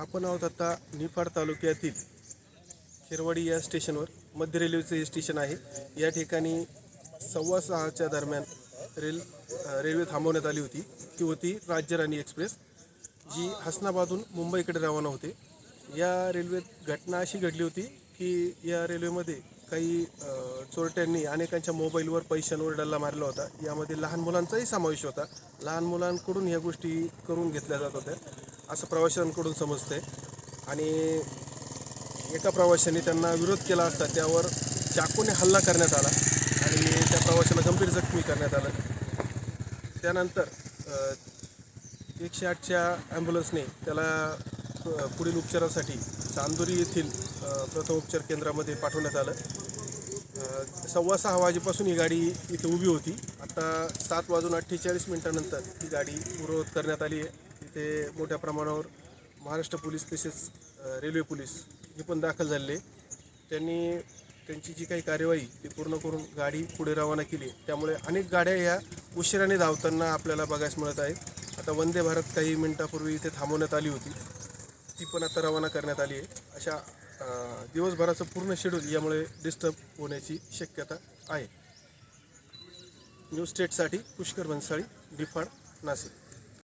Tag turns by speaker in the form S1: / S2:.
S1: आपण आहोत आता निफाड तालुक्यातील खेरवाडी या स्टेशनवर. मध्य रेल्वेचं हे स्टेशन आहे. या ठिकाणी सव्वा सहाच्या दरम्यान रेल रेल्वे थांबवण्यात आली होती. ती होती राज्यराणी एक्सप्रेस जी हसनाबादहून मुंबईकडे रवाना होते. या रेल्वेत घटना अशी घडली होती की या रेल्वेमध्ये काही चोरट्यांनी अनेकांच्या मोबाईलवर पैशांवर डल्ला मारला होता. यामध्ये लहान मुलांचाही समावेश होता. लहान मुलांकडून ह्या गोष्टी करून घेतल्या जात होत्या. असं प्रवाशांकडून समजतंय आणि एका प्रवाशाने त्यांना विरोध केला असता त्यावर चाकूने हल्ला करण्यात आला आणि त्या प्रवाशाला गंभीर जखमी करण्यात आलं. त्यानंतर एकशे आठच्या ॲम्ब्युलन्सने त्याला पुढील उपचारासाठी चांदोरी येथील प्रथमोपचार केंद्रामध्ये पाठवण्यात आलं. सव्वा सहा वाजेपासून ही गाडी इथे उभी होती. आता सात वाजून अठ्ठेचाळीस मिनिटानंतर ही गाडी पूर्ववत करण्यात आली आहे. ते मोठ्या प्रमाणावर महाराष्ट्र पोलीस तसेच रेल्वे पोलीस हे पण दाखल झालेले त्यांनी त्यांची जी काही कार्यवाही ती पूर्ण करून गाडी पुढे रवाना केली त्यामुळे अनेक गाड्या ह्या उशिराने धावताना आपल्याला बघायस मिळत आहेत. आता वंदे भारत काही मिनिटापूर्वी इथे थांबवण्यात आली होती. ती पण आता रवाना करण्यात आली आहे. अशा दिवसभराचं पूर्ण शेड्यूल यामुळे डिस्टर्ब होण्याची शक्यता आहे. न्यूज स्टेटसाठी पुष्कर भन्साळी डिफाड नाशिक.